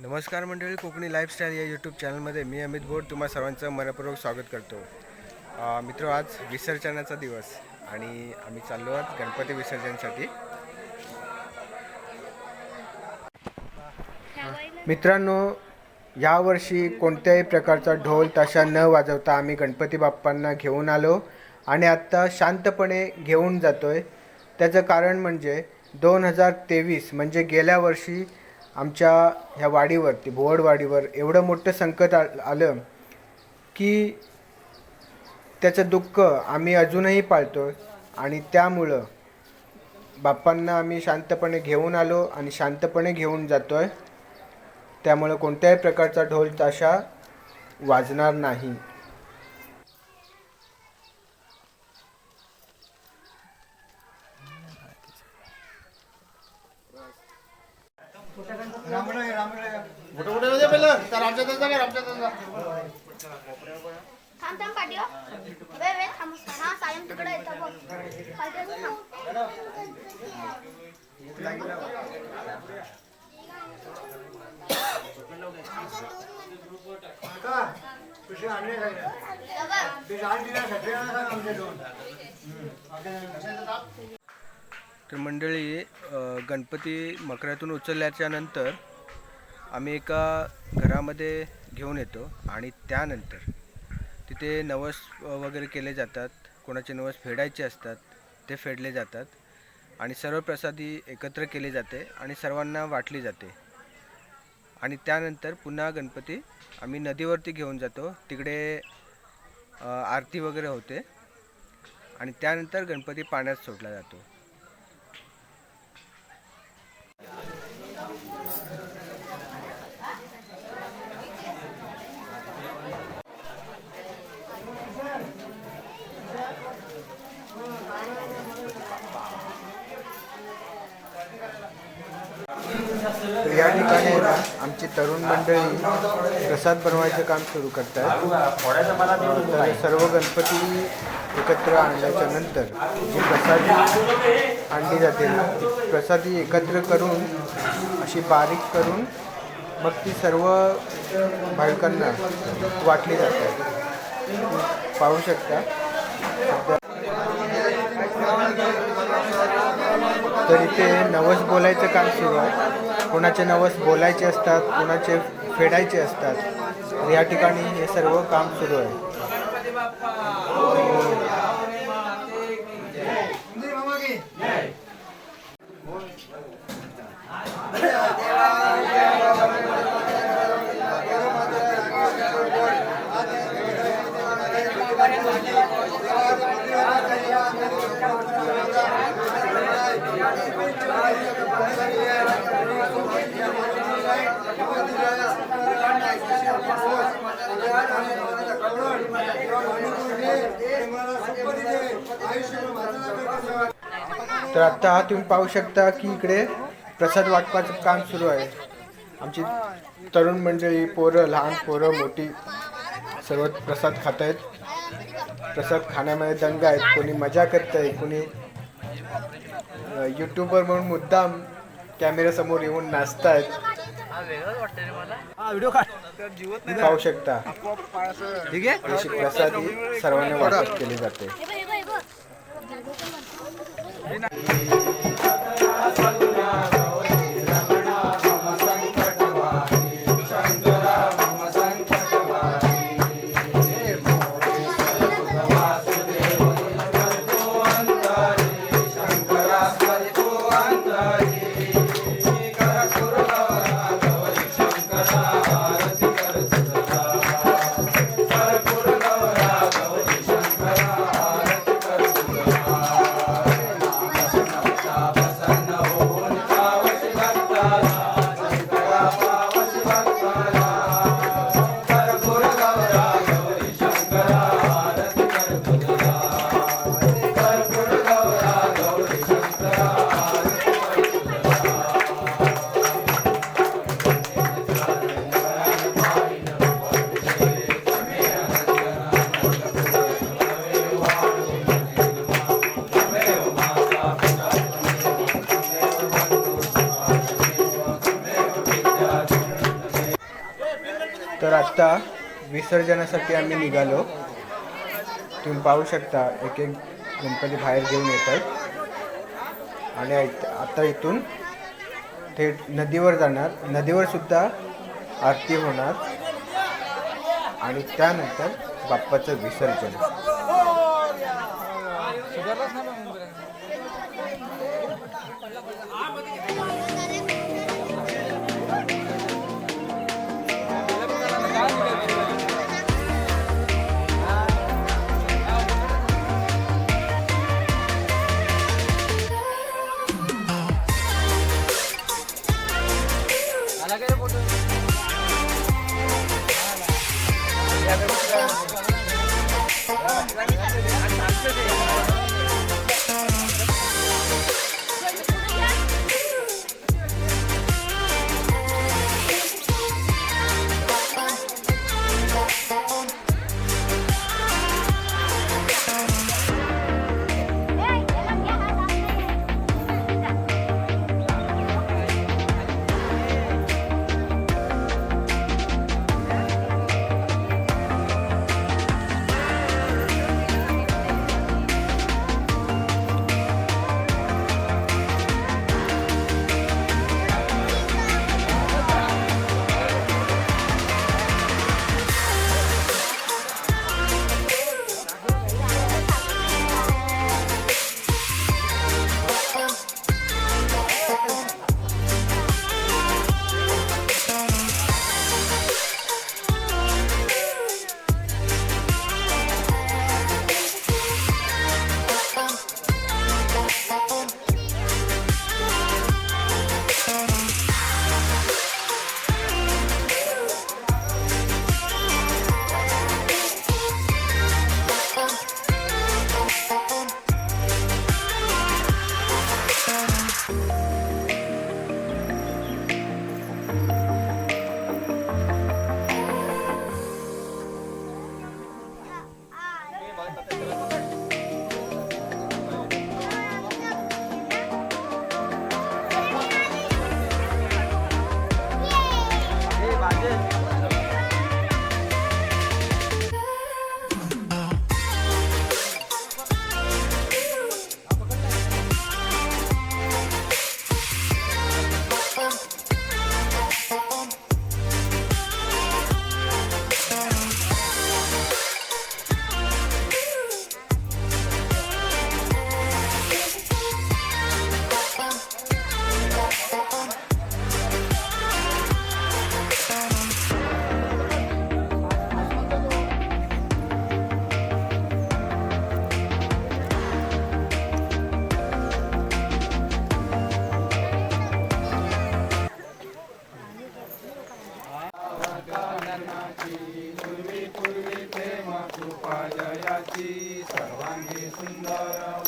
नमस्कार मंडळी कोकणी लाईफस्टाईल या यूट्यूब चॅनलमध्ये मी अमित बोर तुम्हा सर्वांचं मनपूर्वक स्वागत करतो. मित्र आज विसर्जनाचा दिवस आणि आम्ही चाललो आहोत गणपती विसर्जनसाठी. मित्रांनो यावर्षी कोणत्याही प्रकारचा ढोल ताशा न वाजवता आम्ही गणपती बाप्पांना घेऊन आलो आणि आत्ता शांतपणे घेऊन जातो आहे त्याचं कारण म्हणजे दोन हजार तेवीस म्हणजे गेल्या वर्षी आमच्या ह्या वाडीवरती भोवडवाडीवर एवढं मोठं संकट आ आलं की त्याचं दुःख आम्ही अजूनही पाळतो आणि त्यामुळं बाप्पांना आम्ही शांतपणे घेऊन आलो आणि शांतपणे घेऊन जातो आहे त्यामुळं कोणत्याही प्रकारचा ढोल ताशा वाजणार नाही. कुठे कुठे होते पहिलं त्या रामच्या जा का रामच्या जा थांब थांब पाठी वे वे थांब. हा सायम तिकडे येतो बघ अजून थांब. तर मंडळी गणपती मकरातून उचलल्याच्या नंतर आम्ही एका घरामध्ये घेऊन येतो आणि त्यानंतर तिथे नवस वगैरे केले जातात. कोणाचे नवस फेडायचे असतात ते फेडले जातात आणि सर्व प्रसादी एकत्र केली जाते आणि सर्वांना वाटली जाते. आणि त्यानंतर पुन्हा गणपती आम्ही नदीवरती घेऊन जातो. तिकडे आरती वगैरे होते आणि त्यानंतर गणपती पाण्यात सोडला जातो. ठिकाणी ना आमची तरुण मंडळी प्रसाद बनवायचं काम सुरू करतात. तर सर्व गणपती एकत्र आणल्याच्या नंतर जी प्रसादी आणली जाते ती प्रसादी एकत्र करून अशी बारीक करून मग ती सर्व भाविकांना वाटली जाते पाहू शकता. तर इथे नवस बोलायचं काम सुरू आहे. कोणाचे नवस बोलायचे असतात कोणाचे फेडायचे असतात. या ठिकाणी हे सर्व काम सुरू आहे. तर आत्ता हा तुम्ही पाहू शकता की इकडे प्रसाद वाटपाचं काम सुरू आहे. आमची तरुण मंडळी पोरं लहान पोरं मोठी सर्व प्रसाद खात आहेत. प्रसाद खाण्यामध्ये दंग आहेत. कोणी मजा करत आहे कोणी यूट्यूबर म्हणून मुद्दाम कॅमेऱ्यासमोर येऊन नाचत आहेत. पाहू शकता. अशी प्रसादी सर्वांना वाटप केली जाते. वाजता आत्ता विसर्जनासाठी आम्ही निघालो. तुम्ही पाहू शकता एक एक गणपती बाहेर घेऊन येत आहेत आणि आता इथून थेट नदीवर जाणार. नदीवर सुद्धा आरती होणार. आणि त्यानंतर बाप्पाचं विसर्जन. कल्याणाची पूर्वी पूर्वी प्रेम कृपा जयाची सर्वांगी सुंदर